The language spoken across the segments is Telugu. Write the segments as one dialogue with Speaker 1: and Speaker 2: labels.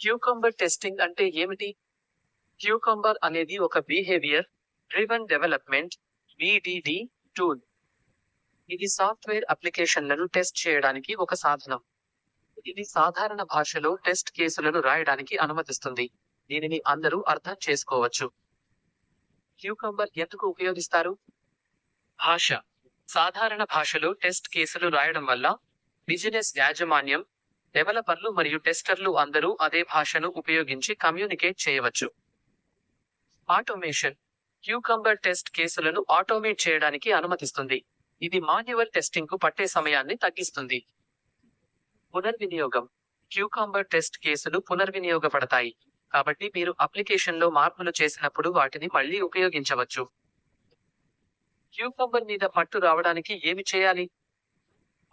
Speaker 1: క్యూకంబర్ టెస్టింగ్ అంటే ఏమిటి? క్యూకంబర్ అనేది ఒక behaviour driven development BDD tool ఇది సాఫ్ట్వేర్ అప్లికేషన్లను టెస్ట్ చేయడానికి ఒక సాధనం. ఇది సాధారణ భాషలో టెస్ట్ కేసులను రాయడానికి అనుమతిస్తుంది. దీనిని అందరూ అర్థం చేసుకోవచ్చు. క్యూకంబర్ ఎందుకు ఉపయోగిస్తారు? భాష. సాధారణ భాషలో టెస్ట్ కేసులు రాయడం వల్ల బిజినెస్ యాజమాన్యం డెవలపర్లు మరియు టెస్టర్లు అందరూ అదే భాషను ఉపయోగించి కమ్యూనికేట్ చేయవచ్చు. ఆటోమేషన్ క్యూకంబర్ టెస్ట్ కేసులను ఆటోమేట్ చేయడానికి అనుమతిస్తుంది. ఇది మాన్యువల్ టెస్టింగ్కు పట్టే సమయాన్ని తగ్గిస్తుంది. పునర్వినియోగం క్యూకాంబర్ టెస్ట్ కేసులు పునర్వినియోగపడతాయి. కాబట్టి మీరు అప్లికేషన్లో మార్పులు చేసినప్పుడు వాటిని మళ్ళీ ఉపయోగించవచ్చు. క్యూకంబర్ మీద పట్టు రావడానికి ఏమి చేయాలి?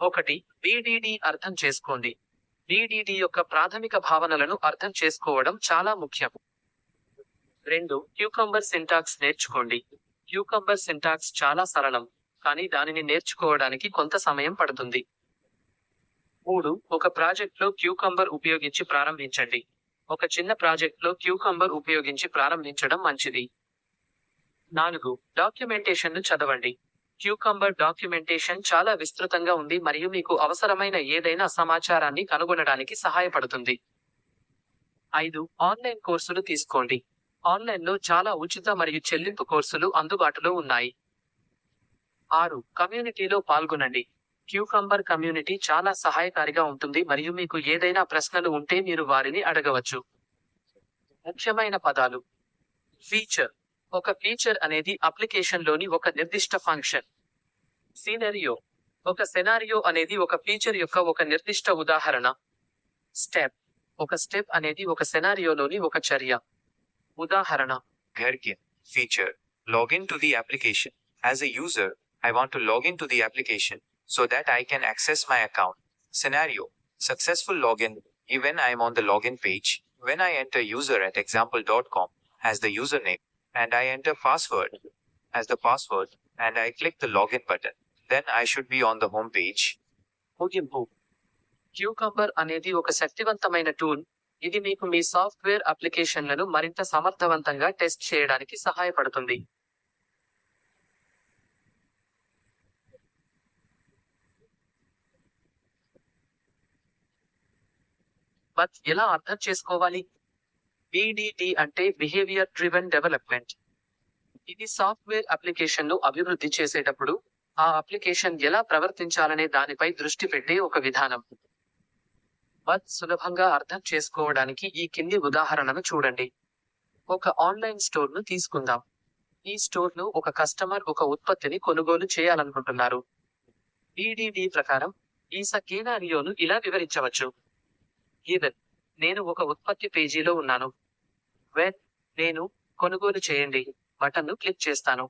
Speaker 1: ఒకటి బీడీడీ అర్థం చేసుకోండి. BDD యొక్క ప్రాథమిక భావనలను అర్థం చేసుకోవడం చాలా ముఖ్యం. రెండు క్యూకంబర్ సింటాక్స్ నేర్చుకోండి. క్యూకంబర్ సింటాక్స్ చాలా సరళం కానీ దానిని నేర్చుకోవడానికి కొంత సమయం పడుతుంది. మూడు ఒక ప్రాజెక్ట్లో క్యూకంబర్ ఉపయోగించి ప్రారంభించండి. ఒక చిన్న ప్రాజెక్ట్లో క్యూకంబర్ ఉపయోగించి ప్రారంభించడం మంచిది. నాలుగు డాక్యుమెంటేషన్ను చదవండి. క్యూకంబర్ డాక్యుమెంటేషన్ చాలా విస్తృతంగా ఉంది మరియు మీకు అవసరమైన ఏదైనా సమాచారాన్ని కనుగొనడానికి సహాయపడుతుంది. ఐదు ఆన్లైన్ కోర్సులు తీసుకోండి. ఆన్లైన్లో చాలా ఉచిత మరియు చెల్లింపు కోర్సులు అందుబాటులో ఉన్నాయి. ఆరు కమ్యూనిటీలో పాల్గొనండి. క్యూకంబర్ కమ్యూనిటీ చాలా సహాయకారిగా ఉంటుంది మరియు మీకు ఏదైనా ప్రశ్నలు ఉంటే మీరు వారిని అడగవచ్చు. ముఖ్యమైన పదాలు. ఫీచర్. ఒక ఫీచర్ అనేది అప్లికేషన్లోని ఒక నిర్దిష్ట ఫంక్షన్ సీనరియో ఒక సెనారియో అనేది ఒక ఫీచర్ యొక్క ఒక నిర్దిష్ట ఉదాహరణ స్టెప్ ఒక స్టెప్ అనేది ఒక సెనారియోలోని ఒక చర్య ఉదాహరణ
Speaker 2: Gherkin feature. Log in to the application. As a user, I want to log into the application so that I can access my account. Scenario Successful login. Even I am on the login page. When I enter user at example.com as the username and I enter password as the password and I click the login button, then I should be on the home page.
Speaker 1: ముగింపు క్యూకంబర్ అనేది ఒక శక్తివంతమైన టూల్ ఇది మీకు మీ సాఫ్ట్వేర్ అప్లికేషన్లను మరింత సమర్థవంతంగా టెస్ట్ చేయడానికి సహాయపడుతుంది బట్ ఎలా అర్థం చేసుకోవాలి బిడిటి అంటే బిహేవియర్ డ్రివెన్ డెవలప్మెంట్ ఇది సాఫ్ట్వేర్ అప్లికేషన్ను అభివృద్ధి చేసేటప్పుడు ఆ అప్లికేషన్ ఎలా ప్రవర్తించాలనే దానిపై దృష్టి పెట్టే ఒక విధానం. బట్ సులభంగా అర్థం చేసుకోవడానికి ఈ కింది ఉదాహరణను చూడండి. ఒక ఆన్లైన్ స్టోర్ను తీసుకుందాం. ఈ స్టోర్ను ఒక కస్టమర్ ఒక ఉత్పత్తిని కొనుగోలు చేయాలనుకుంటున్నారు. ఈడిడి ప్రకారం ఈ సకేనారియోను ఇలా వివరించవచ్చు. ఈవెన్ నేను ఒక ఉత్పత్తి పేజీలో ఉన్నాను. వెన్ నేను కొనుగోలు చేయండి బటన్ను క్లిక్ చేస్తాను.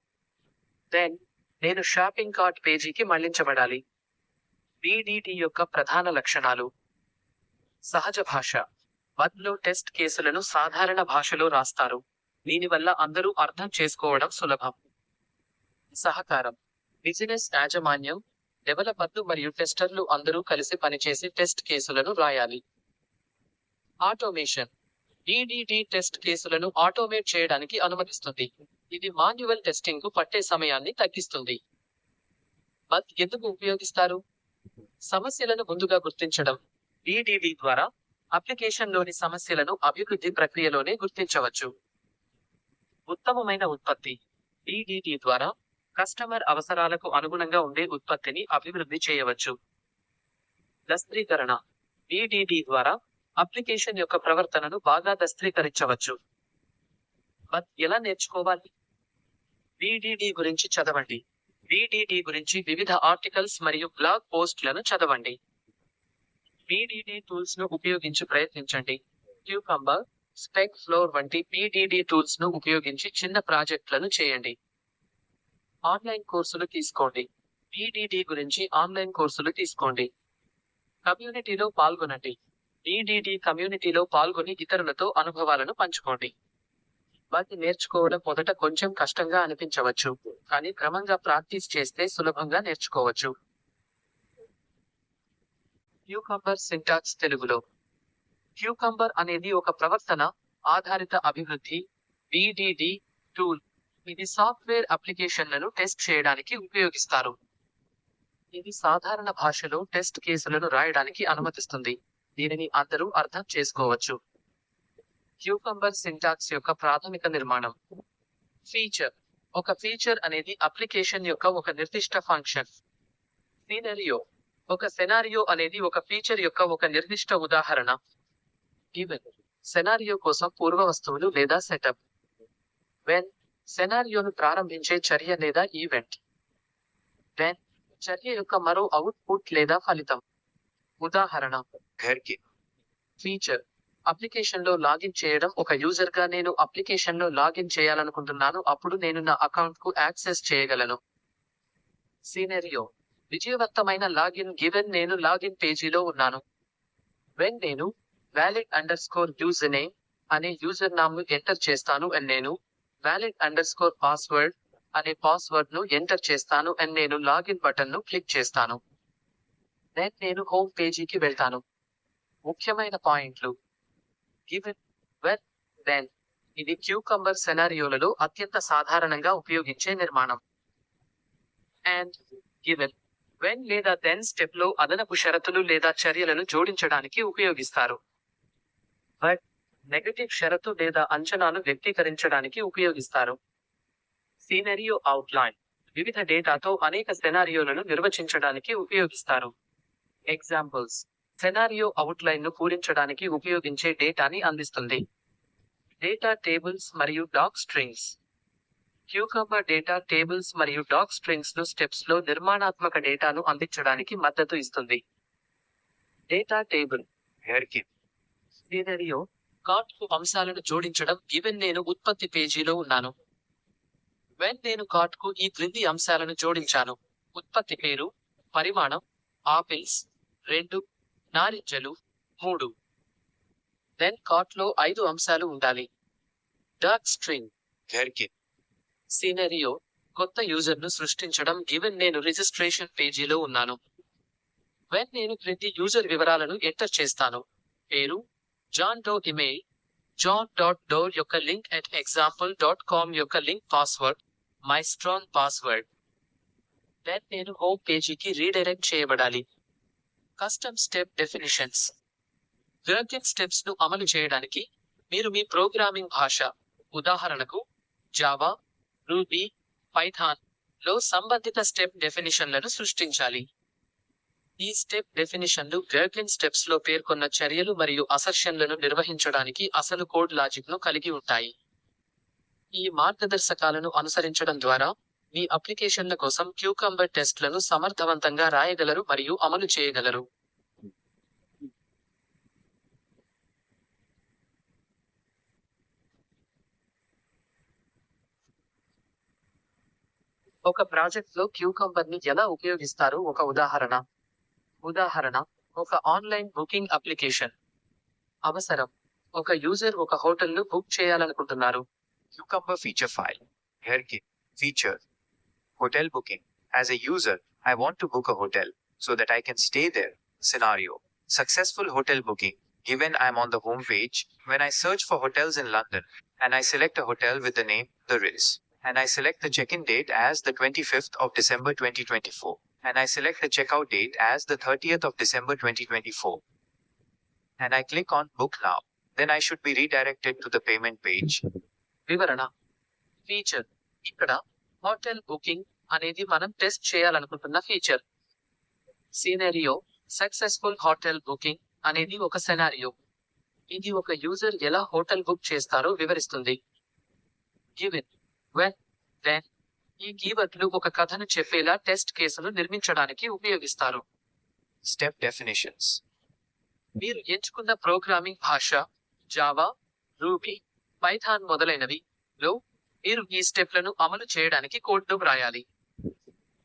Speaker 1: దెన్ నేను షాపింగ్ కార్ట్ పేజీకి మళ్ళించబడాలి. BDT యొక్క ప్రధాన లక్షణాలు. సహజ భాష. బద్లో టెస్ట్ కేసులను సాధారణ భాషలో రాస్తారు. దీనివల్ల అందరూ అర్థం చేసుకోవడం సులభం. సహకారం. బిజినెస్ యాజమాన్యం డెవలపర్లు మరియు టెస్టర్లు అందరూ కలిసి పనిచేసి టెస్ట్ కేసులను రాయాలి. ఆటోమేషన్. డిడిటి టెస్ట్ కేసులను ఆటోమేట్ చేయడానికి అనుమతిస్తుంది. ఇది మాన్యువల్ టెస్టింగ్కు పట్టే సమయాన్ని తగ్గిస్తుంది. బట్ ఎందుకు ఉపయోగిస్తారు? సమస్యలను ముందుగా గుర్తించడం. ఈడిడి ద్వారా అప్లికేషన్లోని సమస్యలను అభివృద్ధి ప్రక్రియలోనే గుర్తించవచ్చు. ఉత్తమమైన ఉత్పత్తి. డిడిటి ద్వారా కస్టమర్ అవసరాలకు అనుగుణంగా ఉండే ఉత్పత్తిని అభివృద్ధి చేయవచ్చు. దస్త్రీకరణ డిడిటి ద్వారా అప్లికేషన్ యొక్క ప్రవర్తనను బాగా దస్త్రీకరించవచ్చు బట్ ఎలా నేర్చుకోవాలి? BDD గురించి చదవండి. BDD గురించి వివిధ ఆర్టికల్స్ మరియు బ్లాగ్ పోస్ట్లను చదవండి. BDD టూల్స్ను ఉపయోగించి ప్రయత్నించండి. క్యూకంబర్ స్పెక్ ఫ్లోర్ వంటి పిడిడి టూల్స్ను ఉపయోగించి చిన్న ప్రాజెక్టులను చేయండి. ఆన్లైన్ కోర్సులు తీసుకోండి. పిడిడి గురించి ఆన్లైన్ కోర్సులు తీసుకోండి. కమ్యూనిటీలో పాల్గొనండి. డిడిడి కమ్యూనిటీలో పాల్గొని ఇతరులతో అనుభవాలను పంచుకోండి. వాటిని నేర్చుకోవడం మొదట కొంచెం కష్టంగా అనిపించవచ్చు కానీ క్రమంగా ప్రాక్టీస్ చేస్తే సులభంగా నేర్చుకోవచ్చు. క్యూకంబర్ సింటాక్స్ తెలుగులో. క్యూకంబర్ అనేది ఒక ప్రవర్తన ఆధారిత అభివృద్ధి డిడిడి టూల్. ఇది సాఫ్ట్వేర్ అప్లికేషన్లను టెస్ట్ చేయడానికి ఉపయోగిస్తారు. ఇది సాధారణ భాషలో టెస్ట్ కేసులను రాయడానికి అనుమతిస్తుంది. దీనిని అందరూ అర్థం చేసుకోవచ్చు. క్యూకంబర్ సింటాక్స్ యొక్క ప్రాథమిక నిర్మాణం. ఫీచర్ ఒక ఫీచర్ అనేది అప్లికేషన్ యొక్క ఒక నిర్దిష్ట ఫంక్షన్ సీనరియో ఒక సెనారియో అనేది ఒక ఫీచర్ యొక్క ఒక నిర్దిష్ట ఉదాహరణ. గివెన్ సెనారియో కోసం పూర్వ వస్తువులు లేదా సెటప్ వెన్ సెనారియోను ప్రారంభించే చర్య లేదా ఈవెంట్ వెన్ చర్య యొక్క మరో అవుట్పుట్ లేదా ఫలితం. ఉదాహరణ.
Speaker 2: హెడ్కి
Speaker 1: ఫీచర్ అప్లికేషన్లో లాగిన్ చేయడం ఒక యూజర్గా నేను అప్లికేషన్లో లాగిన్ చేయాలనుకుంటున్నాను. అప్పుడు నేను నా అకౌంట్కు యాక్సెస్ చేయగలను. సీనరియో విజయవంతమైన లాగిన్ గివెన్ నేను లాగిన్ పేజీలో ఉన్నాను. వెన్ నేను valid under score user name అనే యూజర్ నామ్ను ఎంటర్ చేస్తాను. అండ్ నేను వ్యాలిడ్ అండర్ స్కోర్ పాస్వర్డ్ అనే పాస్వర్డ్ను ఎంటర్ చేస్తాను. అండ్ నేను లాగిన్ బటన్ను క్లిక్ చేస్తాను నేను హోమ్ పేజీకి వెళ్తాను. ముఖ్యమైన పాయింట్లు. గివెన్ వెన్ దెన్ ఇది క్యూకంబర్ సెనారియోలలో అత్యంత సాధారణంగా ఉపయోగించే నిర్మాణం. అండ్ గివెన్ వెన్ లేదా దెన్ స్టెప్లో అదనపు షరతులు లేదా చర్యలను జోడించడానికి ఉపయోగిస్తారు. బట్ నెగటివ్ షరతు లేదా అంచనాను వ్యక్తీకరించడానికి ఉపయోగిస్తారు. సీనరియో అవుట్లైన్ వివిధ డేటాతో అనేక సెనారియోలను నిర్వచించడానికి ఉపయోగిస్తారు. ఎగ్జాంపుల్స్ సెనారియో అవుట్లైన్ను పూరించడానికి ఉపయోగించే డేటాని అందిస్తుంది. డేటా టేబుల్స్ మరియు doc strings. Cucumber data tables మరియు డాక్ స్ట్రింగ్స్ను స్టెప్స్లో నిర్మాణాత్మక డేటాను అందించడానికి మద్దతు ఇస్తుంది. Data table. సినరియో కార్ట్కు అంశాలను జోడించడం ఈవెన్ నేను ఉత్పత్తి పేజీలో ఉన్నాను. వెన్ నేను కార్ట్కు ఈ క్రింది అంశాలను జోడించాను. ఉత్పత్తి పేరు పరిమాణం ఆపిల్స్ రెండు నారింజలు మూడు. దెన్ కాట్లో ఐదు అంశాలు ఉండాలి. డార్క్ స్ట్రింగ్ సీనరియో కొత్త యూజర్ను సృష్టించడం. గివెన్ నేను రిజిస్ట్రేషన్ పేజీలో ఉన్నాను. వెన్ నేను క్రింది యూజర్ వివరాలను ఎంటర్ చేస్తాను. పేరు John Doe email John dot door యొక్క link at example dot com యొక్క link password. My strong password then నేను హోమ్ పేజీకి రీడైరెక్ట్ చేయబడాలి. కస్టమ్ స్టెప్ డెఫినిషన్స్ వర్కింగ్ స్టెప్స్ను అమలు చేయడానికి మీరు మీ ప్రోగ్రామింగ్ భాష ఉదాహరణకు జావా రూబీ పైథాన్లో సంబంధిత స్టెప్ డెఫినిషన్లను సృష్టించాలి. ఈ స్టెప్ డెఫినిషన్లు గర్గ్లిన్ స్టెప్స్లో పేర్కొన్న చర్యలు మరియు అసర్షన్లను నిర్వహించడానికి అసలు కోడ్ లాజిక్ను కలిగి ఉంటాయి. ఈ మార్గదర్శకాలను అనుసరించడం ద్వారా మీ అప్లికేషన్ల కోసం క్యూకంబర్ టెస్ట్లను సమర్థవంతంగా రాయగలరు మరియు అమలు చేయగలరు. ఒక ప్రాజెక్ట్లో క్యూకంబర్ని ఎలా ఉపయోగిస్తారు? ఒక ఉదాహరణ. ఉదాహరణ ఒక ఆన్లైన్ బుకింగ్ అప్లికేషన్. అవసరం. ఒక యూజర్ ఒక హోటల్ను బుక్ చేయాలనుకుంటున్నారు.
Speaker 2: Cucumber feature file. హెర్కి feature. hotel booking as a user i want to book a hotel so that i can stay there scenario successful hotel booking given i'm on the home page when i search for hotels in london and i select a hotel with the name the riz and i select the check-in date as the 25th of december 2024 and i select the checkout date as the 30th of december 2024 and i click on book now then i should be redirected to the payment page
Speaker 1: వివరణ ఫీచర్ ఇక్కడ హోటల్ బుకింగ్ అనేది మనం టెస్ట్ చేయాలనుకుంటున్న feature scenario successful hotel booking అనేది ఒక సెనారియో ఇది ఒక యూజర్ ఎలా హోటల్ బుక్ చేస్తారో వివరిస్తుంది. గివెన్ వెన్ దెన్ ఈ కీవర్డ్లు ఒక కథను చెప్పేలా టెస్ట్ కేసును నిర్మించడానికి ఉపయోగిస్తారు.
Speaker 2: స్టెప్ డెఫినేషన్స్
Speaker 1: మీరు ఎంచుకున్న ప్రోగ్రామింగ్ భాష జావా రూబీ పైథాన్ మొదలైనవి లో మీరు ఈ స్టెప్లను అమలు చేయడానికి కోడ్ను వ్రాయాలి.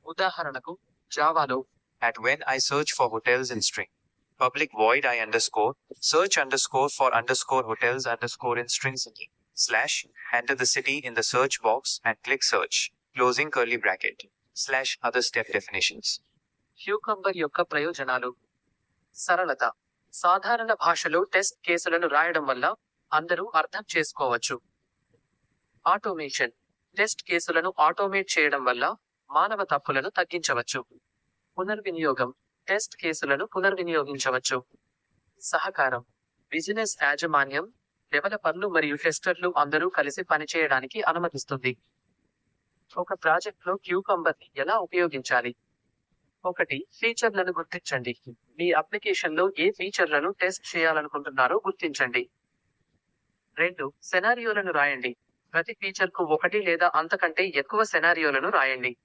Speaker 1: ఉదాహరణకు జావాలో
Speaker 2: At when I search for hotels in string. Public void I underscore, search underscore for underscore hotels underscore in string city. Slash, enter the city in the search box and click search. Closing curly bracket. Slash other step definitions.
Speaker 1: హ్యూకంబర్ యొక్క ప్రయోజనాలు సరళత సాధారణ భాషలో టెస్ట్ కేసులను రాయడం వల్ల అందరూ అర్థం చేసుకోవచ్చు ఆటోమేషన్ టెస్ట్ కేసులను ఆటోమేట్ చేయడం వల్ల మానవ తప్పులను తగ్గించవచ్చు. పునర్వినియోగం టెస్ట్ కేసులను పునర్వినియోగించవచ్చు. సహకారం బిజినెస్ యాజమాన్యం డెవలపర్లు మరియు టెస్టర్లు అందరూ కలిసి పనిచేయడానికి అనుమతిస్తుంది. ఒక ప్రాజెక్ట్లో క్యూకంబర్ ఎలా ఉపయోగించాలి? ఒకటి ఫీచర్లను గుర్తించండి. మీ అప్లికేషన్లో ఏ ఫీచర్లను టెస్ట్ చేయాలనుకుంటున్నారో గుర్తించండి. రెండు సెనారియోలను రాయండి. ప్రతి ఫీచర్కు ఒకటి లేదా అంతకంటే ఎక్కువ సెనారియోలను రాయండి.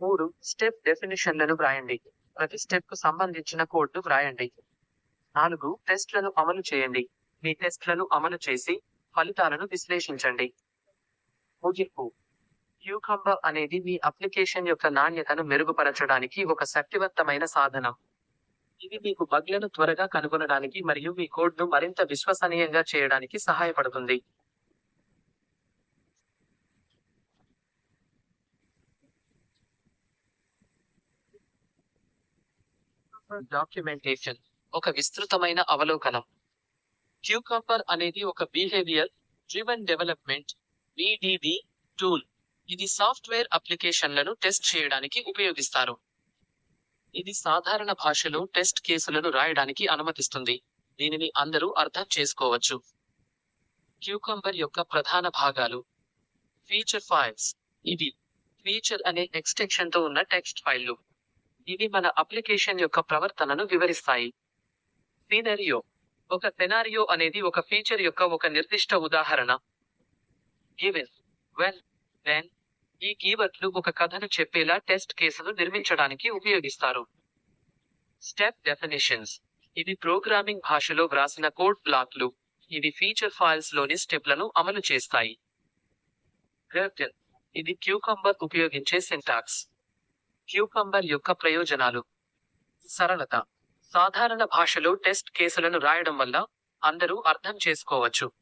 Speaker 1: మూడు స్టెప్ డెఫినిషన్లను వ్రాయండి. ప్రతి స్టెప్కు సంబంధించిన కోడ్ను వ్రాయండి. నాలుగు టెస్ట్లను అమలు చేయండి. మీ టెస్ట్లను అమలు చేసి ఫలితాలను విశ్లేషించండి. ముగింపు. క్యూకంబర్ అనేది మీ అప్లికేషన్ యొక్క నాణ్యతను మెరుగుపరచడానికి ఒక శక్తివంతమైన సాధనం. ఇది మీకు బగ్లను త్వరగా కనుగొనడానికి మరియు మీ కోడ్ను మరింత విశ్వసనీయంగా చేయడానికి సహాయపడుతుంది. డాక్యుమెంటేషన్ ఒక విస్తృతమైన అవలోకనం. క్యూకంబర్ అనేది ఒక behaviour driven development BDB tool ఇది సాఫ్ట్వేర్ అప్లికేషన్లను టెస్ట్ చేయడానికి ఉపయోగిస్తారు. ఇది సాధారణ భాషలో టెస్ట్ కేసులను రాయడానికి అనుమతిస్తుంది. దీనిని అందరూ అర్థం చేసుకోవచ్చు. క్యూకంబర్ యొక్క ప్రధాన భాగాలు. ఫీచర్ ఫైల్స్ ఇది ఫీచర్ అనే ఎక్స్టెన్షన్తో ఉన్న టెక్స్ట్ ఫైళ్ళు ఇవి మన అప్లికేషన్ యొక్క ప్రవర్తనను వివరిస్తాయి. సీనరియో. ఒక సెనారియో అనేది ఒక ఫీచర్ యొక్క ఒక నిర్దిష్ట ఉదాహరణ. గివెన్. వెన్. దెన్ ఈ కీవర్డ్లు ఒక కథను చెప్పేలా టెస్ట్ కేసును నిర్మించడానికి ఉపయోగిస్తారు. Step definitions. ఇవి ప్రోగ్రామింగ్ భాషలో వ్రాసిన కోడ్ బ్లాక్లు. ఇవి ఫీచర్ ఫైల్స్లోని స్టెప్లను అమలు చేస్తాయి. ఇది క్యూకంబర్ ఉపయోగించే సింటాక్స్. క్యూకంబర్ యొక్క ప్రయోజనాలు. సరళత. సాధారణ భాషలో టెస్ట్ కేసులను రాయడం వల్ల అందరూ అర్థం చేసుకోవచ్చు.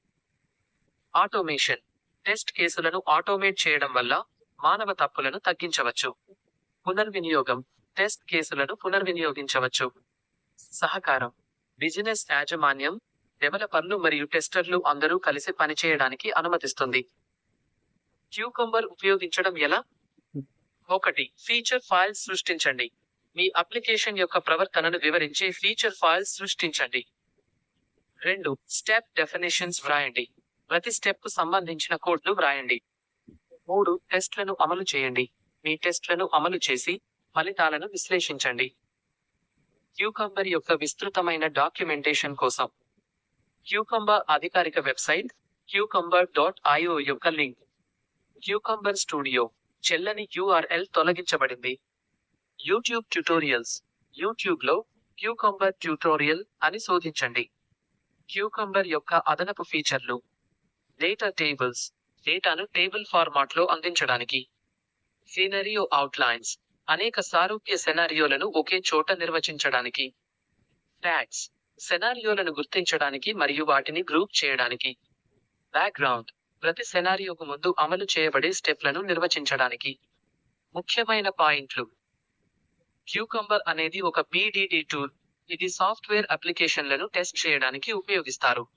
Speaker 1: ఆటోమేషన్. టెస్ట్ కేసులను ఆటోమేట్ చేయడం వల్ల మానవ తప్పులను తగ్గించవచ్చు. పునర్వినియోగం. టెస్ట్ కేసులను పునర్వినియోగించవచ్చు. సహకారం. బిజినెస్ యాజమాన్యం డెవలపర్లు మరియు టెస్టర్లు అందరూ కలిసి పనిచేయడానికి అనుమతిస్తుంది. క్యూకంబర్ ఉపయోగించడం ఎలా? ఒకటి ఫీచర్ ఫైల్స్ సృష్టించండి. మీ అప్లికేషన్ యొక్క ప్రవర్తనను వివరించే ఫీచర్ ఫైల్స్ సృష్టించండి. రెండు స్టెప్ డెఫినేషన్స్ వ్రాయండి. ప్రతి స్టెప్కు సంబంధించిన కోడ్ను వ్రాయండి. మూడు టెస్ట్లను అమలు చేయండి. మీ టెస్ట్లను అమలు చేసి ఫలితాలను విశ్లేషించండి. క్యూకంబర్ యొక్క విస్తృతమైన డాక్యుమెంటేషన్ కోసం. క్యూకంబర్ అధికారిక వెబ్సైట్ క్యూకంబర్ డాట్ ఐఓ యొక్క లింక్. క్యూకంబర్ స్టూడియో చెల్లని యూఆర్ఎల్ తొలగించబడింది. యూట్యూబ్ ట్యూటోరియల్స్ యూట్యూబ్లో క్యూకంబర్ ట్యూటోరియల్ అని శోధించండి. క్యూకంబర్ యొక్క అదనపు ఫీచర్లు. డేటా టేబుల్స్ డేటాను టేబుల్ ఫార్మాట్లో అందించడానికి. సీనరియో అవుట్లైన్స్ అనేక సారూప్య సెనారియోలను ఒకే చోట నిర్వచించడానికి. ట్యాగ్స్ సెనారియోలను గుర్తించడానికి మరియు వాటిని గ్రూప్ చేయడానికి. బ్యాక్గ్రౌండ్ ప్రతి సెనారియోకు ముందు అమలు చేయబడే స్టెప్లను నిర్వచించడానికి. ముఖ్యమైన పాయింట్లు. క్యూకంబర్ అనేది ఒక బీడీడీ టూల్. ఇది సాఫ్ట్వేర్ అప్లికేషన్లను టెస్ట్ చేయడానికి ఉపయోగిస్తారు.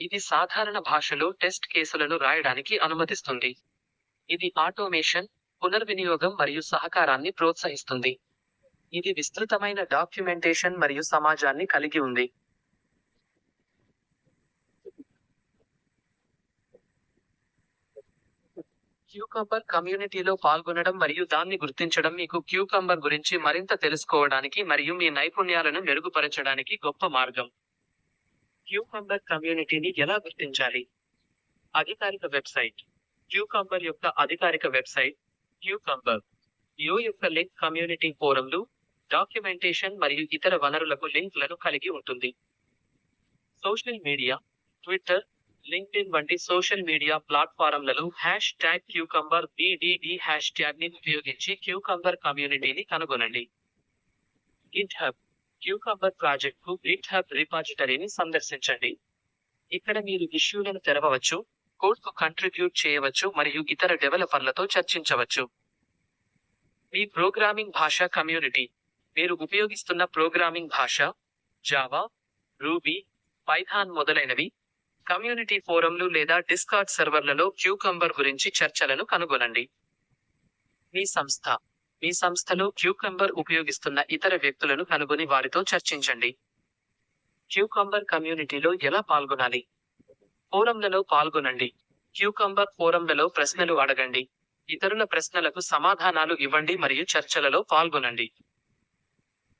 Speaker 1: ఇది సాధారణ భాషలో టెస్ట్ కేసులను రాయడానికి అనుమతిస్తుంది. ఇది ఆటోమేషన్ పునర్వినియోగం మరియు సహకారాన్ని ప్రోత్సహిస్తుంది. ఇది విస్తృతమైన డాక్యుమెంటేషన్ మరియు సమాజాన్ని కలిగి ఉంది. క్యూకంబర్ కమ్యూనిటీలో పాల్గొనడం మరియు దాన్ని గుర్తించడం మీకు క్యూకంబర్ గురించి మరింత తెలుసుకోవడానికి మరియు మీ నైపుణ్యాలను మెరుగుపరచడానికి గొప్ప మార్గం. క్యూకంబర్ కమ్యూనిటీని ఎలా గుర్తించాలి? అధికారిక వెబ్సైట్. క్యూకంబర్ యొక్క అధికారిక వెబ్సైట్ క్యూకంబర్ యూ యొక్క లింక్ కమ్యూనిటీ ఫోరంలు డాక్యుమెంటేషన్ మరియు ఇతర వనరులకు లింక్లను కలిగి ఉంటుంది. సోషల్ మీడియా ట్విట్టర్ లింక్డ్ఇన్ వంటి సోషల్ మీడియా ప్లాట్ఫారంలలో hashtag cucumber BDD hash ట్యాగ్ని ఉపయోగించి క్యూకంబర్ కమ్యూనిటీని కనుగొనండి. గిట్ హబ్ క్యూకంబర్ ప్రాజెక్ట్కు గిట్ హబ్ రిపాజిటరీని సందర్శించండి. ఇక్కడ మీరు ఇష్యూలను తెరవవచ్చు కోడ్కు కంట్రిబ్యూట్ చేయవచ్చు మరియు ఇతర డెవలపర్లతో చర్చించవచ్చు. మీ ప్రోగ్రామింగ్ భాష కమ్యూనిటీ. మీరు ఉపయోగిస్తున్న ప్రోగ్రామింగ్ భాష జావా రూబీ పైథాన్ మొదలైనవి కమ్యూనిటీ ఫోరంలు లేదా డిస్కార్డ్ సర్వర్లలో క్యూకంబర్ గురించి చర్చలను కనుగొనండి. మీ సంస్థ మీ సంస్థలో క్యూకంబర్ ఉపయోగిస్తున్న ఇతర వ్యక్తులను కనుగొని వారితో చర్చించండి. క్యూకంబర్ కమ్యూనిటీలో ఎలా పాల్గొనాలి? ఫోరంలలో పాల్గొనండి. క్యూకంబర్ ఫోరంలలో ప్రశ్నలు అడగండి. ఇతరుల ప్రశ్నలకు సమాధానాలు ఇవ్వండి మరియు చర్చలలో పాల్గొనండి.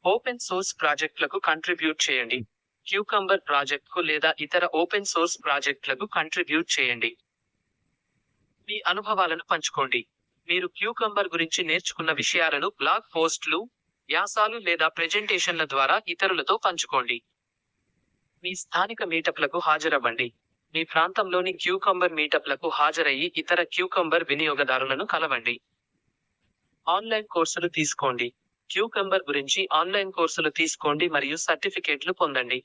Speaker 1: ఓపెన్ సోర్స్ ప్రాజెక్టులకు కంట్రిబ్యూట్ చేయండి. క్యూకంబర్ ప్రాజెక్ట్కు లేదా ఇతర ఓపెన్ సోర్స్ ప్రాజెక్టులకు కంట్రిబ్యూట్ చేయండి. మీ అనుభవాలను పంచుకోండి. మీరు క్యూకంబర్ గురించి నేర్చుకున్న విషయాలను బ్లాగ్ పోస్ట్లు వ్యాసాలు లేదా ప్రెజెంటేషన్ల ద్వారా ఇతరులతో పంచుకోండి. మీ స్థానిక మీటప్లకు హాజరవ్వండి. మీ ప్రాంతంలోని క్యూకంబర్ మీటప్లకు హాజరయ్యి ఇతర క్యూకంబర్ వినియోగదారులను కలవండి. ఆన్లైన్ కోర్సులు తీసుకోండి. క్యూకంబర్ గురించి ఆన్లైన్ కోర్సులు తీసుకోండి మరియు సర్టిఫికేట్లు పొందండి.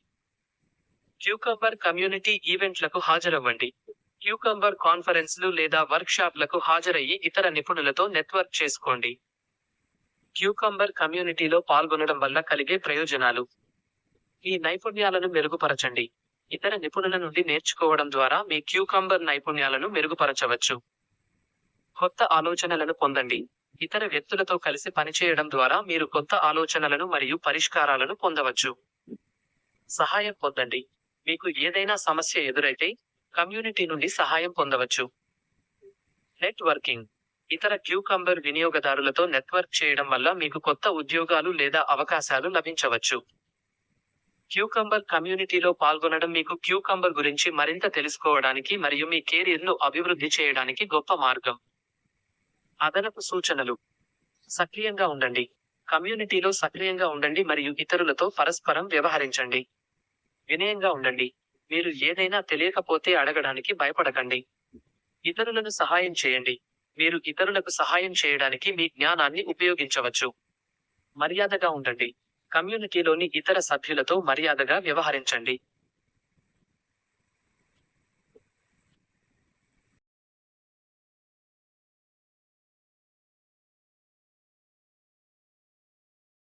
Speaker 1: క్యూకంబర్ కమ్యూనిటీ ఈవెంట్లకు హాజరవ్వండి. క్యూకంబర్ కాన్ఫరెన్స్లు లేదా వర్క్షాప్లకు హాజరయ్యి ఇతర నిపుణులతో నెట్వర్క్ చేసుకోండి. క్యూకంబర్ కమ్యూనిటీలో పాల్గొనడం వల్ల కలిగే ప్రయోజనాలు. మీ నైపుణ్యాలను మెరుగుపరచండి. ఇతర నిపుణుల నుండి నేర్చుకోవడం ద్వారా మీ క్యూకంబర్ నైపుణ్యాలను మెరుగుపరచవచ్చు. కొత్త ఆలోచనలను పొందండి. ఇతర వ్యక్తులతో కలిసి పనిచేయడం ద్వారా మీరు కొత్త ఆలోచనలను మరియు పరిష్కారాలను పొందవచ్చు. సహాయం పొందండి. మీకు ఏదైనా సమస్య ఎదురైతే కమ్యూనిటీ నుండి సహాయం పొందవచ్చు. నెట్వర్కింగ్. ఇతర క్యూకంబర్ వినియోగదారులతో నెట్వర్క్ చేయడం వల్ల మీకు కొత్త ఉద్యోగాలు లేదా అవకాశాలు లభించవచ్చు. క్యూకంబర్ కమ్యూనిటీలో పాల్గొనడం మీకు క్యూకంబర్ గురించి మరింత తెలుసుకోవడానికి మరియు మీ కెరీర్ను అభివృద్ధి చేయడానికి గొప్ప మార్గం. అదనపు సూచనలు. సక్రియంగా ఉండండి. కమ్యూనిటీలో సక్రియంగా ఉండండి మరియు ఇతరులతో పరస్పరం వ్యవహరించండి. వినయంగా ఉండండి. మీరు ఏదైనా తెలియకపోతే అడగడానికి భయపడకండి. ఇతరులను సహాయం చేయండి. మీరు ఇతరులకు సహాయం చేయడానికి మీ జ్ఞానాన్ని ఉపయోగించవచ్చు. మర్యాదగా ఉండండి. కమ్యూనిటీలోని ఇతర సభ్యులతో మర్యాదగా వ్యవహరించండి.